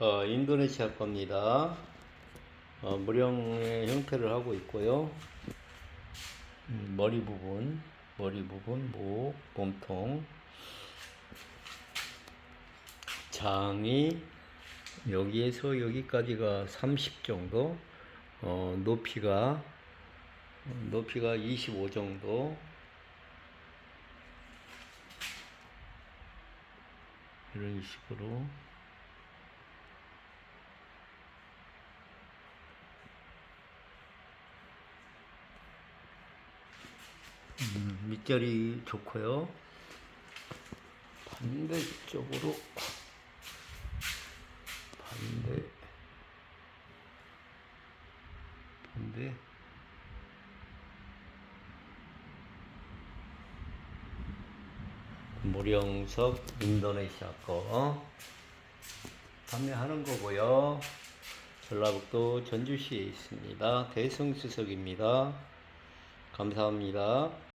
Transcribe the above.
어, 인도네시아 겁니다. 어, 무령의 형태를 하고 있고요. 음, 머리 부분, 머리 부분, 목, 몸통, 장이 여기에서 여기까지가 30 정도, 어, 높이가 높이가 25 정도. 이런 식으로 음, 밑자리 좋고요. 반대쪽으로 반대 반대 무령석 인도네시아 거 판매하는 거고요. 전라북도 전주시에 있습니다. 대성수석입니다. 감사합니다.